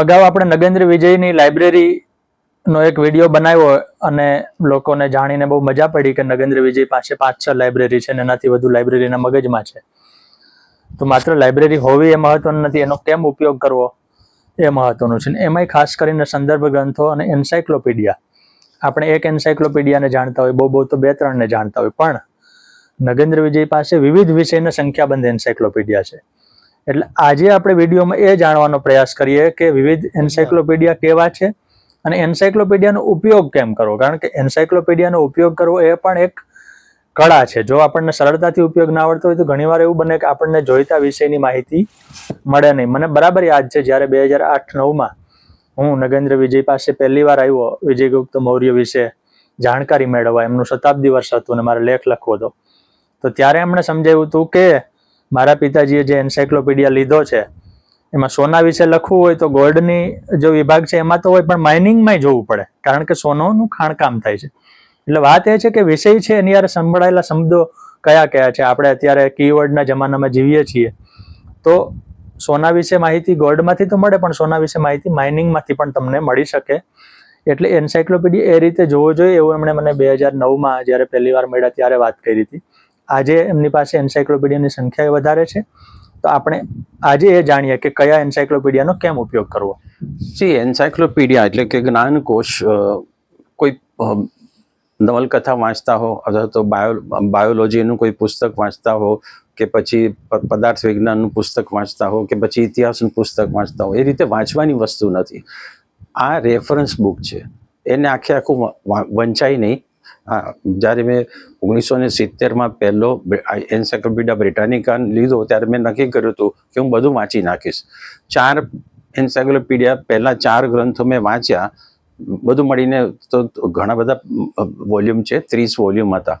અગાઉ આપણે નગેન્દ્ર વિજયની લાઇબ્રેરીનો એક વીડિયો બનાવ્યો અને લોકોને જાણીને બહુ મજા પડી કે નગેન્દ્ર વિજય પાસે પાંચ છ લાઇબ્રેરી છે અને એનાથી વધુ લાઇબ્રેરીના મગજમાં છે. તો માત્ર લાઇબ્રેરી હોવી એ મહત્વનું નથી, એનો કેમ ઉપયોગ કરવો એ મહત્વનું છે. એમાંય ખાસ કરીને સંદર્ભ ગ્રંથો અને એન્સાયક્લોપીડિયા આપણે એક એન્સાયક્લોપીડિયાને જાણતા હોય, બહુ બહુ તો બે ત્રણને જાણતા હોય, પણ નગેન્દ્ર વિજય પાસે વિવિધ વિષયના સંખ્યાબંધ એન્સાયક્લોપીડિયા છે. એટલે આજે આપણે વિડીયોમાં એ જાણવાનો પ્રયાસ કરીએ કે વિવિધ એન્સાયક્લોપીડિયા કેવા છે અને એન્સાયક્લોપીડિયાનો ઉપયોગ કેમ કરવો? કારણ કે એન્સાયક્લોપીડિયાનો ઉપયોગ કરવો એ પણ એક કળા છે. જો આપણને સરળતાથી ઉપયોગ ના આવડતો હોય તો ઘણીવાર એવું બને કે આપણને જોઈતા વિષયની માહિતી મળે નહીં. મને બરાબર યાદ છે જ્યારે બે હજાર આઠ નવમાં હું નગેન્દ્ર વિજય પાસે પહેલી વાર આવ્યો, વિજયગુપ્ત મૌર્ય વિશે જાણકારી મેળવવા. એમનું શતાબ્દી વર્ષ હતું અને મારે લેખ લખવો હતો. તો ત્યારે એમણે સમજાવ્યું હતું કે મારા પિતાજીએ જે એન્સાયક્લોપીડિયા લીધો છે, એમાં સોના વિશે લખવું હોય તો ગોલ્ડની જો વિભાગ છે એમાં તો હોય, પણ માઇનિંગમાંય જોવું પડે, કારણ કે સોનોનું ખાણકામ થાય છે. એટલે વાત એ છે કે વિષય છે, એની યાર સંભળાયેલા શબ્દો કયા કયા છે? આપણે અત્યારે કીવર્ડના જમાનામાં જીવીએ છીએ. તો સોના વિશે માહિતી ગોલ્ડમાંથી તો મળે, પણ સોના વિશે માહિતી માઇનિંગમાંથી પણ તમને મળી શકે. એટલે એન્સાયક્લોપીડિયા એ રીતે જોવો જોઈએ, એવું એમણે મને બે હજાર નવમાં જ્યારે પહેલી વાર મળ્યા ત્યારે વાત કરી હતી. આજે એમની પાસે એન્સાયક્લોપીડિયાની સંખ્યા વધારે છે. તો આપણે આજે એ જાણીએ કે કયા એન્સાયક્લોપીડિયાનો કેમ ઉપયોગ કરવો. સી એન્સાયક્લોપીડિયા એટલે કે જ્ઞાનકોશ કોઈ નવલકથા વાંચતા હો અથવા તો બાયો, બાયોલોજીનું કોઈ પુસ્તક વાંચતા હો કે પછી પદાર્થ વિજ્ઞાનનું પુસ્તક વાંચતા હો કે પછી ઇતિહાસનું પુસ્તક વાંચતા હો, એ રીતે વાંચવાની વસ્તુ નથી. આ રેફરન્સ બુક છે. એને આખે આખું વંચાય નહીં. હા, જ્યારે મેં ઓગણીસો ને સિત્તેરમાં પહેલો એન્સાયક્લોપીડિયા બ્રિટાનિકા લીધો, ત્યારે મેં નક્કી કર્યું હતું કે હું બધું વાંચી નાખીશ. ચાર એન્સાયક્લોપીડિયા પહેલાં ચાર ગ્રંથો મેં વાંચ્યા. બધું મળીને તો ઘણા બધા વોલ્યુમ છે, ત્રીસ વોલ્યુમ હતા.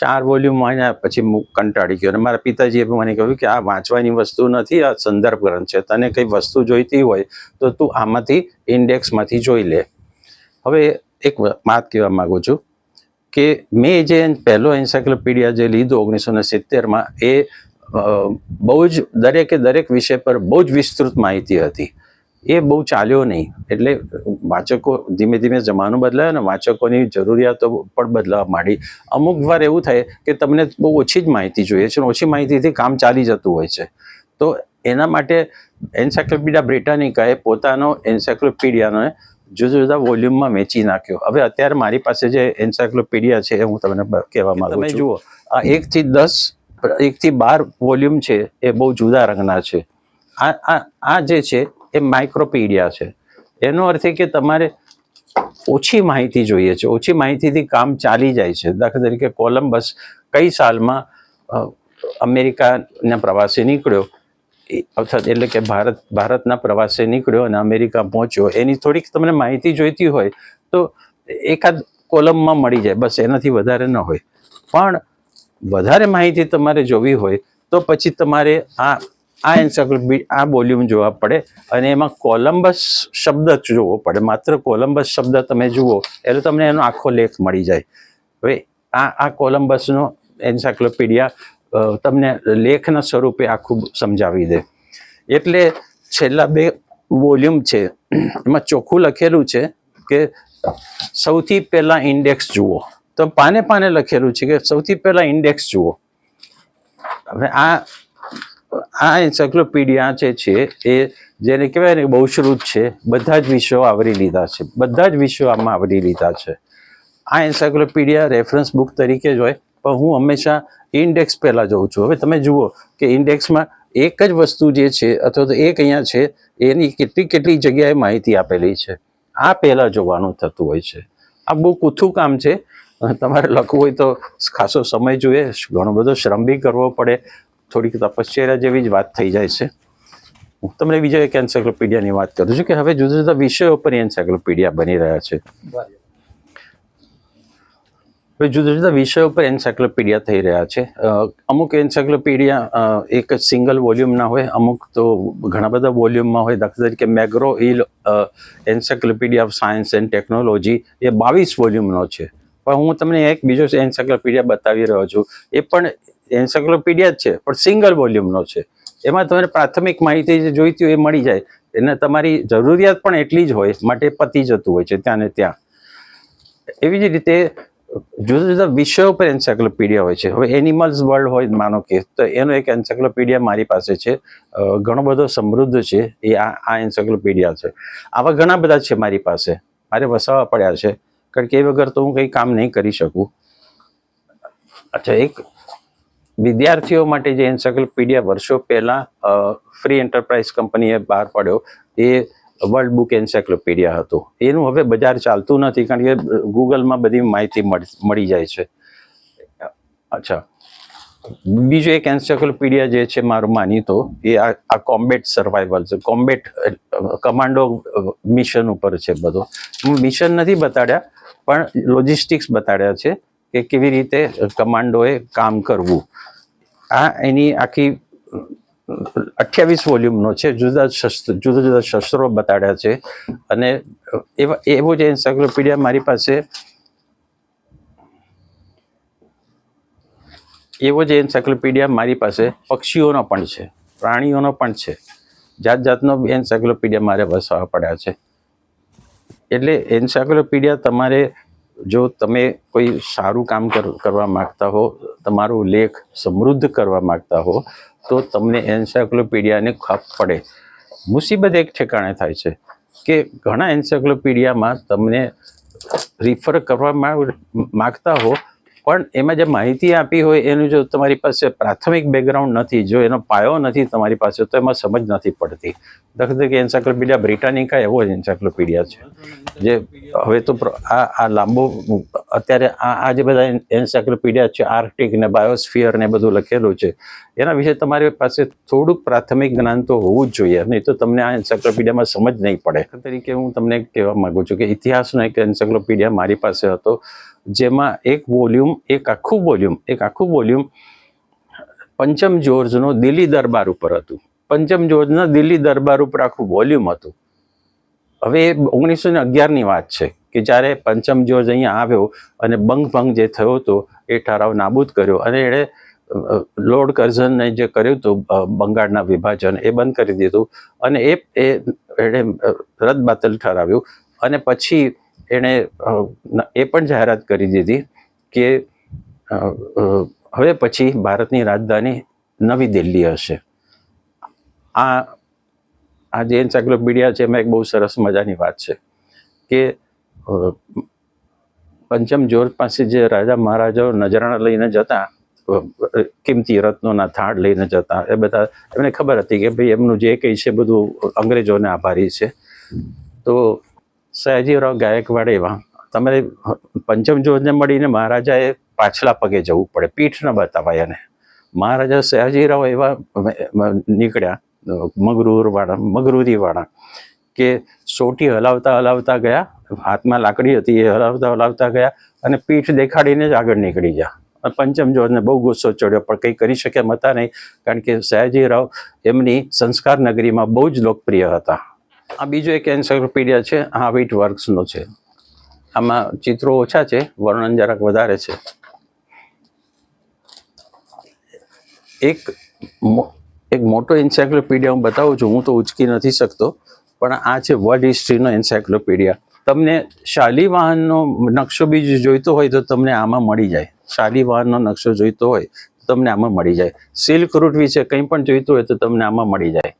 ચાર વોલ્યુમ વાંચ્યા, પછી હું કંટાળી ગયો. અને મારા પિતાજીએ મને કહ્યું કે આ વાંચવાની વસ્તુ નથી, આ સંદર્ભ ગ્રંથ છે. તને કંઈ વસ્તુ જોઈતી હોય, તો તું આમાંથી ઇન્ડેક્સમાંથી જોઈ લે. હવે એક વાત કહેવા માગું છું. કે મેં જે પહેલો એન્સાયક્લોપીડિયા જે લીધો ઓગણીસો ને સિત્તેરમાં, એ બહુ જ દરેકે દરેક વિષય પર બહુ જ વિસ્તૃત માહિતી હતી. એ બહુ ચાલ્યો નહીં. એટલે વાચકો ધીમે ધીમે જમાનો બદલાયો અને વાચકોની જરૂરિયાતો પણ બદલાવા માંડી. અમુક વાર એવું થાય કે તમને બહુ ઓછી જ માહિતી જોઈએ છે ઓછી માહિતીથી કામ ચાલી જતું હોય છે. તો એના માટે એન્સાયક્લોપીડિયા બ્રિટાનિકાએ પોતાનો એન્સાયક્લોપીડિયાને જુદા જુદા વોલ્યુમમાં વેચી નાખ્યો. હવે અત્યારે મારી પાસે જે એન્સાયક્લોપીડિયા છે એ હું તમને કહેવા માંગુ છું. જુઓ. આ એકથી દસ એકથી બાર વોલ્યુમ છે એ બહુ જુદા રંગના છે. આ આ આ જે છે એ માઇક્રોપીડિયા છે. એનો અર્થ એ કે તમારે ઓછી માહિતી જોઈએ છે. ઓછી માહિતીથી કામ ચાલી જાય છે. દાખલા તરીકે કોલમ્બસ કઈ સાલમાં અમેરિકાના પ્રવાસે નીકળ્યો? અર્થાત એટલે કે ભારત ભારતના પ્રવાસે નીકળ્યો અને અમેરિકા પહોંચ્યો. એની થોડીક તમને માહિતી જોઈતી હોય તો એકાદ કોલમમાં મળી જાય. બસ એનાથી વધારે ન હોય. પણ વધારે માહિતી તમારે જોવી હોય તો પછી તમારે આ આ એન્સાયક્લોપીડિયા આ વોલ્યુમ જોવા પડે અને એમાં કોલમ્બસ શબ્દ જ જોવો પડે. માત્ર કોલમ્બસ શબ્દ તમે જુઓ એટલે તમને એનો આખો લેખ મળી જાય. હવે આ આ કોલમ્બસનો એન્સાયક્લોપીડિયા અ, તમને લેખના સ્વરૂપે આખું સમજાવી દે. એટલે છેલ્લા બે વોલ્યુમ છે, એમાં ચોખ્ખું લખેલું છે કે સૌથી પહેલા ઇન્ડેક્સ જુઓ. તો પાને પાને લખેલું છે કે સૌથી પહેલા ઇન્ડેક્સ જુઓ. હવે આ આ એન્સાયક્લોપીડિયા જે છે, એ જેને કહેવાય ને બહુશ્રુત છે, બધા જ વિષયો આવરી લીધા છે. બધા જ વિષયો આમાં આવરી લીધા છે. આ એન્સાયક્લોપીડિયા રેફરન્સ બુક તરીકે જ હોય. પણ હું હંમેશા ઇન્ડેક્સ પહેલાં જોઉં છું. હવે તમે જુઓ કે ઇન્ડેક્સમાં એક જ વસ્તુ જે છે અથવા તો એક અહીંયા છે, એની કેટલી કેટલી જગ્યાએ માહિતી આપેલી છે. આ પહેલાં જોવાનું થતું હોય છે. આ બહુ કૂથું કામ છે. તમારે લખવું હોય તો ખાસો સમય જોઈએ. ઘણો બધો શ્રમ બી કરવો પડે. થોડીક તપશ્ચર્યા જેવી જ વાત થઈ જાય છે. હું તમને બીજા એક એન્સાયક્લોપીડિયાની વાત કરું છું કે હવે જુદા જુદા વિષયો પર એન્સાયક્લોપીડિયા બની રહ્યા છે. હવે જુદા જુદા વિષયો પર એન્સાયક્લોપીડિયા થઈ રહ્યા છે. અમુક એન્સાયક્લોપીડિયા એક જ સિંગલ વોલ્યુમના હોય, અમુક તો ઘણા બધા વોલ્યુમમાં હોય. દાખલા તરીકે McGraw Hill encyclopedia of science and technology એ બાવીસ વોલ્યુમનો છે. પણ હું તમને એક બીજો એન્સાયક્લોપીડિયા બતાવી રહ્યો છું. એ પણ એન્સાયક્લોપીડિયા જ છે, પણ સિંગલ વોલ્યુમનો છે. એમાં તમને પ્રાથમિક માહિતી જે જોઈતી હોય એ મળી જાય. એને તમારી જરૂરિયાત પણ એટલી જ હોય, માટે પતી જતું હોય છે, ત્યાં ને ત્યાં. એવી જ રીતે જુદા જુદા વિષયો પર એન્સાયક્લોપીડિયા હોય છે. હવે એનિમલ્સ વર્લ્ડ હોય, માનો કે, તો એનો એક એન્સાયક્લોપીડિયા મારી પાસે છે. ઘણો બધો સમૃદ્ધ છે. એ આ આ એન્સાયક્લોપીડિયા છે. આવા ઘણા બધા છે મારી પાસે. મારે વસાવા પડ્યા છે. કારણ કે એ વગર તો હું કંઈ કામ નહીં કરી શકું. અચ્છા, એક વિદ્યાર્થીઓ માટે જે એન્સાયક્લોપીડિયા વર્ષો પહેલાં ફ્રી એન્ટરપ્રાઇઝ કંપનીએ બહાર પાડ્યો. એ વર્લ્ડ બુક એન્સાયક્લોપીડિયા હતો. એનું હવે બજાર ચાલતું નથી કારણ કે ગૂગલમાં બધી માહિતી મળી જાય છે. અચ્છા. બીજો એક એન્સાયક્લોપીડિયા જે છે મારો માનીતો, એ આ કોમ્બેટ સર્વાઈવલ છે. કોમ્બેટ કમાન્ડો મિશન ઉપર છે બધો. હું મિશન નથી બતાડ્યા, પણ લોજિસ્ટિક્સ બતાડ્યા છે કે કેવી રીતે કમાન્ડોએ કામ કરવું. આ એની આખી અઠ્યાવીસ વોલ્યુમનો છે, જુદા શસ્ત્ર, જુદા જુદા શસ્ત્રો બતાડ્યા છે. અને એવા, એવો જે એન્સાયક્લોપીડિયા મારી પાસે એવો જે એન્સાયક્લોપીડિયા મારી પાસે પક્ષીઓનો પણ છે, પ્રાણીઓનો પણ છે. જાત જાતનો એન્સાયક્લોપીડિયા મારે વસાવવા પડ્યા છે. એટલે એન્સાયક્લોપીડિયા તમારે જો તમે કોઈ સારું કામ કર- કરવા માગતા હો, તમારો લેખ સમૃદ્ધ કરવા માંગતા હો તો તમને એન્સાયક્લોપીડિયાને ખપ પડે. મુસીબત એક ઠેકાણે થાય છે કે ઘણા એન્સાયક્લોપીડિયામાં તમને રિફર કરવા માગતા હો પણ એમાં જે માહિતી આપી હોય એનું જો તમારી પાસે પ્રાથમિક બેકગ્રાઉન્ડ નથી, જો એનો પાયો નથી તમારી પાસે, તો એમાં સમજ નથી પડતી. દાખલા તરીકે એન્સાયક્લોપીડિયા બ્રિટાનિકા એવો જ એન્સાયક્લોપીડિયા છે. જે હવે તો આ આ લાંબો અત્યારે આ આ જે બધા એન્સાયક્લોપીડિયા છે આર્કટિક ને બાયોસ્ફિયર ને બધું લખેલું છે, એના વિશે તમારી પાસે થોડુંક પ્રાથમિક જ્ઞાન તો હોવું જ જોઈએ, નહીં તો તમને આ એન્સાયક્લોપીડિયામાં સમજ નહીં પડે. તરીકે હું તમને કહેવા માંગુ છું કે ઇતિહાસનો એક એન્સાયક્લોપીડિયા મારી પાસે હતો. જેમાં એક વોલ્યુમ, એક આખું વોલ્યુમ, એક આખું વોલ્યુમ પંચમ જ્યોર્જનો દિલ્હી દરબાર ઉપર હતું. પંચમ જ્યોર્જના દિલ્હી દરબાર ઉપર આખું વોલ્યુમ હતું. હવે એ ઓગણીસો ને અગિયારની વાત છે કે જ્યારે પંચમ જ્યોર્જ અહીંયા આવ્યો અને બંગ ભંગ જે થયો હતો એ ઠરાવ નાબૂદ કર્યો અને એણે લોર્ડ કરઝનને જે કર્યું હતું બંગાળના વિભાજન એ બંધ કરી દીધું અને એ એણે રદબાતલ ઠરાવ્યું અને પછી એણે એ પણ જાહેરાત કરી દીધી કે હવે પછી ભારતની રાજધાની નવી દિલ્હી હશે. આ આ જે એન્સાયક્લોપીડિયા છે એમાં એક બહુ સરસ મજાની વાત છે કે પંચમ જોર્જ પાસે જે રાજા મહારાજાઓ નજરાણા લઈને જતા કિંમતી રત્નોના થાળ લઈને જતા, એ બધા, એમને ખબર હતી કે ભાઈ એમનું જે કંઈ છે બધું અંગ્રેજોને આભારી છે. તો સયાજીરાવ ગાયકવાડ એવા. તમારે પંચમ જોજને મળીને મહારાજાએ પાછલા પગે જવું પડે. પીઠ ન બતાવાય એને. મહારાજા સયાજીરાવ એવા નીકળ્યા મગરૂરવાળા, મગરૂરીવાળા કે સોટી હલાવતા હલાવતા ગયા, હાથમાં લાકડી હતી એ હલાવતા હલાવતા ગયા અને પીઠ દેખાડીને જ આગળ નીકળી ગયા. પંચમ જોજને બહુ ગુસ્સો ચડ્યો, પણ કંઈ કરી શકે એમ હતા નહીં, કારણ કે સયાજીરાવ એમની સંસ્કાર નગરીમાં બહુ જ લોકપ્રિય હતા. આ બીજો એક એન્સાઇક્લોપીડિયા છે હા વિટ વર્ક્સનો છે. આમાં ચિત્રો ઓછા છે, વર્ણન જરાક વધારે છે. એક એક મોટો એન્સાઇક્લોપીડિયા હું બતાવું છું, હું તો ઉચકી નથી શકતો, પણ આ છે વર્લ્ડ હિસ્ટ્રીનો એન્સાઇક્લોપીડિયા. તમને શાલીવાહનનો નકશો બી જોઈતો હોય તો તમને આમાં મળી જાય. શાલીવાહનનો નકશો જોઈતો હોય તો તમને આમાં મળી જાય. સિલ્ક રૂટ વિશે કંઈ પણ જોઈતું હોય તો તમને આમાં મળી જાય.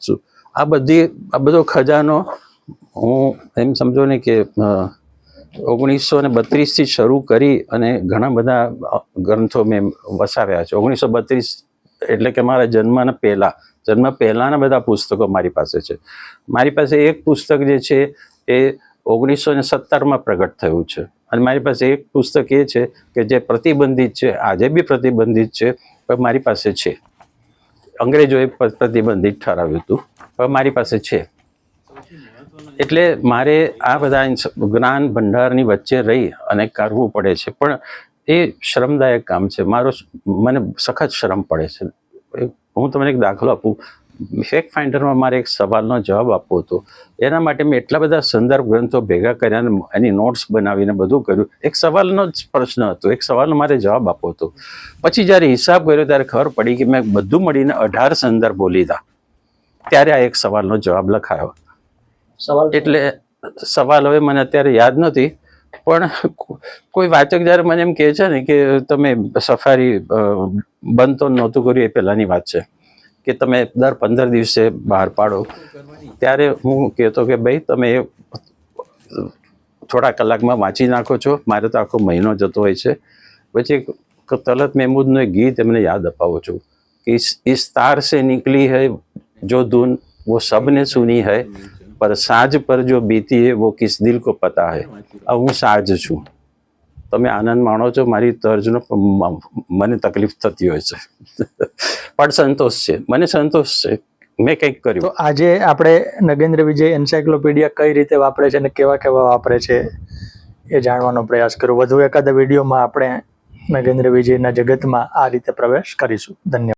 શું? આ બધી આ બધો ખજાનો હું એમ સમજો ને કે ઓગણીસો ને બત્રીસથી શરૂ કરી અને ઘણા બધા ગ્રંથો મેં વસાવ્યા છે. ઓગણીસો બત્રીસ એટલે કે મારા જન્મના પહેલાં જન્મ પહેલાંના બધા પુસ્તકો મારી પાસે છે. મારી પાસે એક પુસ્તક જે છે એ ઓગણીસો ને સત્તરમાં પ્રગટ થયું છે. અને મારી પાસે એક પુસ્તક એ છે કે જે પ્રતિબંધિત છે, આજે બી પ્રતિબંધિત છે, પણ મારી પાસે છે. અંગ્રેજોએ પ્રતિબંધિત ઠરાવ્યું હતું. મારી પાસે છે. એટલે મારે આ બધા જ્ઞાન ભંડારની વચ્ચે રહી અને કરવું પડે છે. પણ એ શ્રમદાયક કામ છે. મારો મને સખત શ્રમ પડે છે. હું તમને એક દાખલો આપું. ફેક ફાઇન્ડરમાં મારે એક સવાલનો જવાબ આપવો હતો. એના માટે મેં એટલા બધા સંદર્ભ ગ્રંથો ભેગા કર્યા અને એની નોટ્સ બનાવીને બધું કર્યું. એક સવાલનો જ પ્રશ્ન હતો. એક સવાલનો મારે જવાબ આપવો હતો. પછી જ્યારે હિસાબ કર્યો ત્યારે ખબર પડી કે મેં બધું મળીને અઢાર સંદર્ભો લીધા. ત્યારે આ એક સવાલનો જવાબ લખાયો. સવાલ એટલે સવાલ હવે મને અત્યારે યાદ નથી પણ કોઈ વાચક જ્યારે મને એમ કહે છે ને કે તમે સફારી બંધ તો નહોતું કર્યું એ પહેલાંની વાત છે કે તમે દર પંદર દિવસે બહાર પાડો. ત્યારે હું કહેતો કે ભાઈ તમે થોડા કલાકમાં વાંચી નાખો છો મારે તો આખો મહિનો જતો હોય છે. પછી તલત મહેમૂદનું એક ગીત એમને યાદ અપાવું છું કે ઇસ તાર સે નીકળી હૈ जो धुन वो सबने सुनी है पर साज पर जो बीती है वो किस दिल को पता है આ હું સાજ છું તમે આનંદ માણો છો મારી તર્જનો મ- મને તકલીફ થતી હોય છે પણ સંતોષ છે મને સંતોષ છે મેં કંઈક તો કર્યું આજે આપણે નગેન્દ્ર વિજય એન્સાયક્લોપીડિયા કઈ રીતે વાપરે છે અને કેવા કેવા વાપરે છે એ જાણવાનો પ્રયાસ કર્યો વધુ એકાદા વિડીયોમાં આપણે નગેન્દ્ર વિજયના જગતમાં આ રીતે પ્રવેશ કરીશું ધન્યવાદ